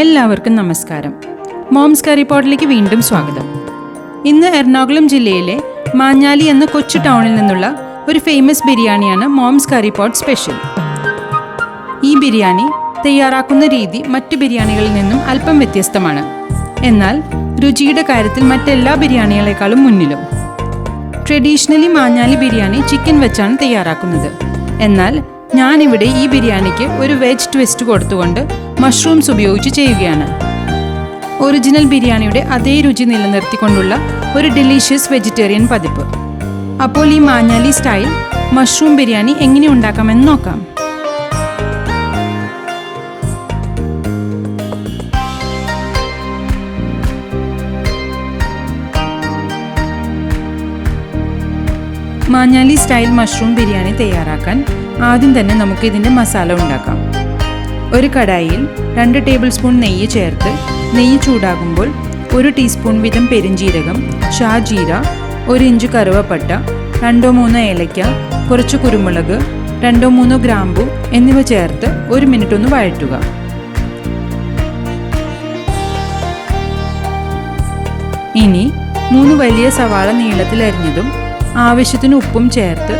എല്ലാവർക്കും നമസ്കാരം. മോംസ് കറി പോട്ടിലേക്ക് വീണ്ടും സ്വാഗതം. ഇന്ന് എറണാകുളം ജില്ലയിലെ മാഞ്ഞാലി എന്ന കൊച്ചു ടൗണിൽ നിന്നുള്ള ഒരു ഫേമസ് ബിരിയാണിയാണ് മോംസ് കറി പോട്ട് സ്പെഷ്യൽ ഈ ബിരിയാണി തയ്യാറാക്കുന്ന രീതി മറ്റു ബിരിയാണികളിൽ നിന്നും അല്പം വ്യത്യസ്തമാണ്. എന്നാൽ രുചിയുടെ കാര്യത്തിൽ മറ്റെല്ലാ ബിരിയാണികളെക്കാളും മുന്നിലും. ട്രഡീഷണലി മാഞ്ഞാലി ബിരിയാണി ചിക്കൻ വെച്ചാണ് തയ്യാറാക്കുന്നത്. എന്നാൽ ഞാനിവിടെ ഈ ബിരിയാണിക്ക് ഒരു വെജ് ട്വിസ്റ്റ് കൊടുത്തുകൊണ്ട് മഷ്റൂംസ് ഉപയോഗിച്ച് ചെയ്യുകയാണ്. ഒറിജിനൽ ബിരിയാണിയുടെ അതേ രുചി നിലനിർത്തിക്കൊണ്ടുള്ള ഒരു ഡെലീഷ്യസ് വെജിറ്റേറിയൻ പതിപ്പ്. അപ്പോൾ ഈ മാഞ്ഞാലി സ്റ്റൈൽ മഷ്റൂം ബിരിയാണി എങ്ങനെ ഉണ്ടാക്കാമെന്ന് നോക്കാം. മാഞ്ഞാലി സ്റ്റൈൽ മഷ്റൂം ബിരിയാണി തയ്യാറാക്കാൻ ആദ്യം തന്നെ നമുക്ക് ഇതിന്റെ മസാല ഉണ്ടാക്കാം. ഒരു കടായിൽ രണ്ട് ടേബിൾ സ്പൂൺ നെയ്യ് ചേർത്ത് നെയ്യ് ചൂടാകുമ്പോൾ ഒരു ടീസ്പൂൺ വീതം പെരിഞ്ചീരകം ഷാജീര ഒരു ഇഞ്ച് കറുവപ്പട്ട രണ്ടോ മൂന്നോ ഏലയ്ക്ക കുറച്ച് കുരുമുളക് രണ്ടോ മൂന്നോ ഗ്രാമ്പു എന്നിവ ചേർത്ത് ഒരു മിനിറ്റ് ഒന്ന് വഴറ്റുക. ഇനി മൂന്ന് വലിയ സവാള നീളത്തിൽ അരിഞ്ഞതും ആവശ്യത്തിന് ഉപ്പും ചേർത്ത്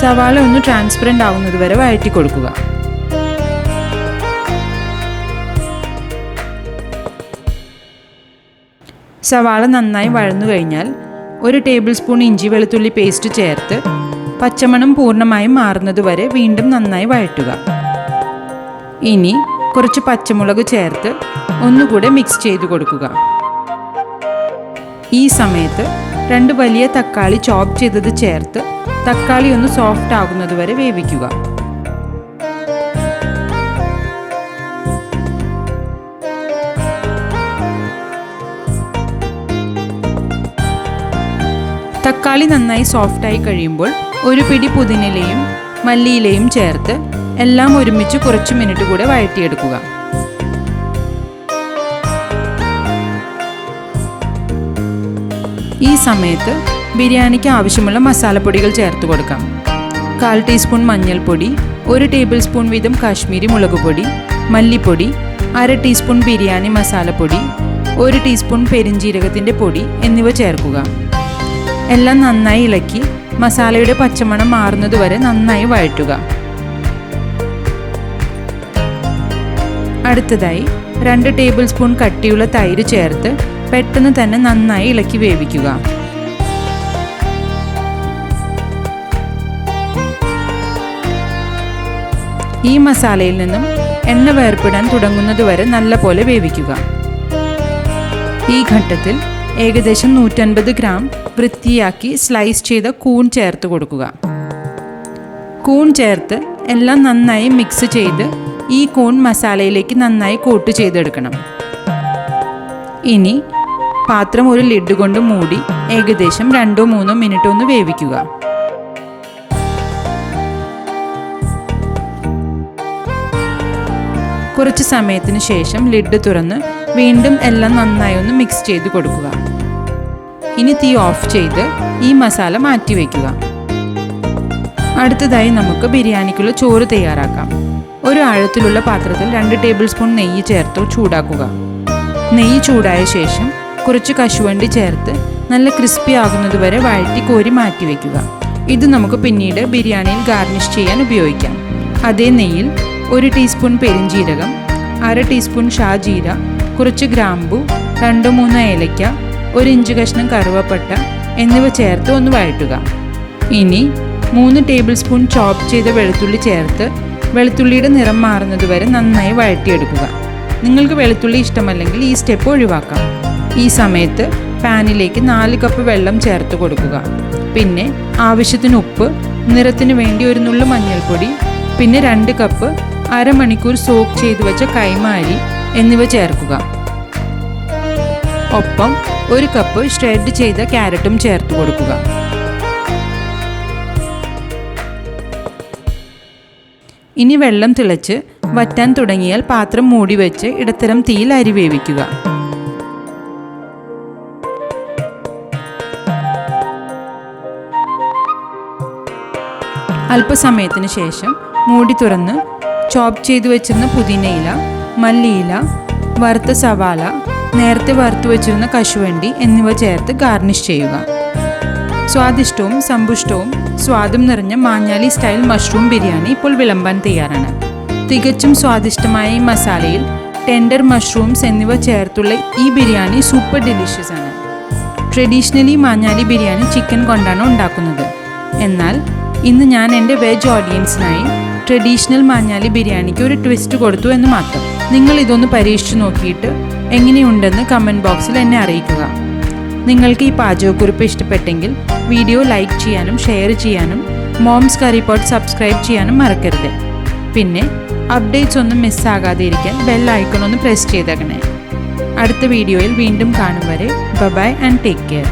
സവാള ഒന്ന് ട്രാൻസ്പെറന്റ് ആവുന്നതുവരെ വഴറ്റി കൊടുക്കുക സവാള നന്നായി വഴന്നു കഴിഞ്ഞാൽ ഒരു ടേബിൾ സ്പൂൺ ഇഞ്ചി വെളുത്തുള്ളി പേസ്റ്റ് ചേർത്ത് പച്ചമണം പൂർണമായും മാറുന്നതുവരെ വീണ്ടും നന്നായി വഴറ്റുക. ഇനി കുറച്ച് പച്ചമുളക് ചേർത്ത് ഒന്നുകൂടെ മിക്സ് ചെയ്ത് കൊടുക്കുക. ഈ സമയത്ത് രണ്ട് വലിയ തക്കാളി ചോപ്പ് ചെയ്തത് ചേർത്ത് തക്കാളി ഒന്ന് സോഫ്റ്റ് ആകുന്നതുവരെ വേവിക്കുക. തക്കാളി നന്നായി സോഫ്റ്റായി കഴിയുമ്പോൾ ഒരു പിടി പുതിനയിലയും മല്ലിയിലയും ചേർത്ത് എല്ലാം ഒരുമിച്ച് കുറച്ച് മിനിറ്റ് കൂടെ വഴറ്റിയെടുക്കുക. ഈ സമയത്ത് ബിരിയാണിക്ക് ആവശ്യമുള്ള മസാലപ്പൊടികൾ ചേർത്ത് കൊടുക്കാം. കാൽ ടീസ്പൂൺ മഞ്ഞൾപ്പൊടി ഒരു ടേബിൾ സ്പൂൺ വീതം കാശ്മീരി മുളക് പൊടി മല്ലിപ്പൊടി അര ടീസ്പൂൺ ബിരിയാണി മസാലപ്പൊടി ഒരു ടീസ്പൂൺ പെരിഞ്ജീരകത്തിന്റെ പൊടി എന്നിവ ചേർക്കുക. എല്ലാം നന്നായി ഇളക്കി മസാലയുടെ പച്ചമണം മാറുന്നതുവരെ നന്നായി വഴറ്റുക. അടുത്തതായി രണ്ട് ടേബിൾ സ്പൂൺ കട്ടിയുള്ള തൈര് ചേർത്ത് പെട്ടെന്ന് തന്നെ നന്നായി ഇളക്കി വേവിക്കുക. ഈ മസാലയിൽ നിന്നും എണ്ണ വേർപ്പിടാൻ തുടങ്ങുന്നതുവരെ നല്ലപോലെ വേവിക്കുക. ഈ ഘട്ടത്തിൽ ഏകദേശം നൂറ്റൻപത് ഗ്രാം വൃത്തിയാക്കി സ്ലൈസ് ചെയ്ത കൂൺ ചേർത്ത് കൊടുക്കുക. കൂൺ ചേർത്ത് എല്ലാം നന്നായി മിക്സ് ചെയ്ത് ഈ കൂൺ മസാലയിലേക്ക് നന്നായി കോട്ട് ചെയ്തെടുക്കണം. ഇനി പാത്രം ഒരു ലിഡ് കൊണ്ട് മൂടി ഏകദേശം രണ്ടോ മൂന്നോ മിനിറ്റ് ഒന്ന് വേവിക്കുക. കുറച്ച് സമയത്തിന് ശേഷം ലിഡ് തുറന്ന് വീണ്ടും എല്ലാം നന്നായി ഒന്ന് മിക്സ് ചെയ്ത് കൊടുക്കുക. ഇനി തീ ഓഫ് ചെയ്ത് ഈ മസാല മാറ്റി വയ്ക്കുക അടുത്തതായി നമുക്ക് ബിരിയാണിക്കുള്ള ചോറ് തയ്യാറാക്കാം. ഒരു ആഴത്തിലുള്ള പാത്രത്തിൽ രണ്ട് ടേബിൾ സ്പൂൺ നെയ്യ് ചേർത്ത് ചൂടാക്കുക. നെയ്യ് ചൂടായ ശേഷം കുറച്ച് കശുവണ്ടി ചേർത്ത് നല്ല ക്രിസ്പി ആകുന്നതുവരെ വഴറ്റി കോരി മാറ്റി വയ്ക്കുക ഇത് നമുക്ക് പിന്നീട് ബിരിയാണിയിൽ ഗാർണിഷ് ചെയ്യാൻ ഉപയോഗിക്കാം. അതേ നെയ്യിൽ ഒരു ടീസ്പൂൺ പെരിഞ്ജീരകം അര ടീസ്പൂൺ ഷാജീര കുറച്ച് ഗ്രാമ്പു രണ്ട് മൂന്ന് ഏലയ്ക്ക ഒരു ഇഞ്ച് കഷ്ണം കറുവപ്പട്ട എന്നിവ ചേർത്ത് ഒന്ന് വഴറ്റുക. ഇനി മൂന്ന് ടേബിൾ സ്പൂൺ ചോപ്പ് ചെയ്ത വെളുത്തുള്ളി ചേർത്ത് വെളുത്തുള്ളിയുടെ നിറം മാറുന്നതുവരെ നന്നായി വഴറ്റിയെടുക്കുക. നിങ്ങൾക്ക് വെളുത്തുള്ളി ഇഷ്ടമല്ലെങ്കിൽ ഈ സ്റ്റെപ്പ് ഒഴിവാക്കാം. ഈ സമയത്ത് പാനിലേക്ക് നാല് കപ്പ് വെള്ളം ചേർത്ത് കൊടുക്കുക. പിന്നെ ആവശ്യത്തിന് ഉപ്പ് നിറത്തിന് വേണ്ടി ഒരു നുള്ളു മഞ്ഞൾപ്പൊടി പിന്നെ രണ്ട് കപ്പ് അരമണിക്കൂർ സോക്ക് ചെയ്തു വെച്ച കൈമ അരി എന്നിവ ചേർക്കുക. ഒപ്പം ഒരു കപ്പ് ഷ്രെഡ് ചെയ്ത ക്യാരറ്റും ചേർത്ത് കൊടുക്കുക. ഇനി വെള്ളം തിളച്ച് വറ്റാൻ തുടങ്ങിയാൽ പാത്രം മൂടി വെച്ച് ഇടത്തരം തീയിൽ അരി വേവിക്കുക. അല്പസമയത്തിന് ശേഷം മൂടി തുറന്ന് ചോപ്പ് ചെയ്തു വെച്ചിരുന്ന പുതിനയില മല്ലിയില വറുത്ത സവാള നേരത്തെ വറുത്തു വെച്ചിരുന്ന കശുവണ്ടി എന്നിവ ചേർത്ത് ഗാർണിഷ് ചെയ്യുക. സ്വാദിഷ്ടവും സമ്പുഷ്ടവും സ്വാദും നിറഞ്ഞ മാഞ്ഞാലി സ്റ്റൈൽ മഷ്റൂം ബിരിയാണി ഇപ്പോൾ വിളമ്പാൻ തയ്യാറാണ്. തികച്ചും സ്വാദിഷ്ടമായ ഈ മസാലയിൽ ടെൻഡർ മഷ്റൂംസ് എന്നിവ ചേർത്തുള്ള ഈ ബിരിയാണി സൂപ്പർ ഡെലിഷ്യസ് ആണ്. ട്രഡീഷണലി മാഞ്ഞാലി ബിരിയാണി ചിക്കൻ കൊണ്ടാണ് ഉണ്ടാക്കുന്നത്. എന്നാൽ ഇന്ന് ഞാൻ എന്റെ വെജ് ഓഡിയൻസിനായി ട്രഡീഷണൽ മാഞ്ഞാലി ബിരിയാണിക്ക് ഒരു ട്വിസ്റ്റ് കൊടുത്തു എന്ന് മാത്രം. നിങ്ങൾ ഇതൊന്ന് പരീക്ഷിച്ചു നോക്കിയിട്ട് എങ്ങനെയുണ്ടെന്ന് കമന്റ് ബോക്സിൽ എന്നെ അറിയിക്കുക. നിങ്ങൾക്ക് ഈ പാചകക്കുറിപ്പ് ഇഷ്ടപ്പെട്ടെങ്കിൽ വീഡിയോ ലൈക്ക് ചെയ്യാനും ഷെയർ ചെയ്യാനും മോംസ് കറി പോട്ട് സബ്സ്ക്രൈബ് ചെയ്യാനും മറക്കരുത്. പിന്നെ അപ്ഡേറ്റ്സ് ഒന്നും മിസ്സാകാതെ ഇരിക്കാൻ ബെൽ ഐക്കൺ ഒന്ന് പ്രസ് ചെയ്തേക്കണേ. അടുത്ത വീഡിയോയിൽ വീണ്ടും കാണും വരെ. By and take care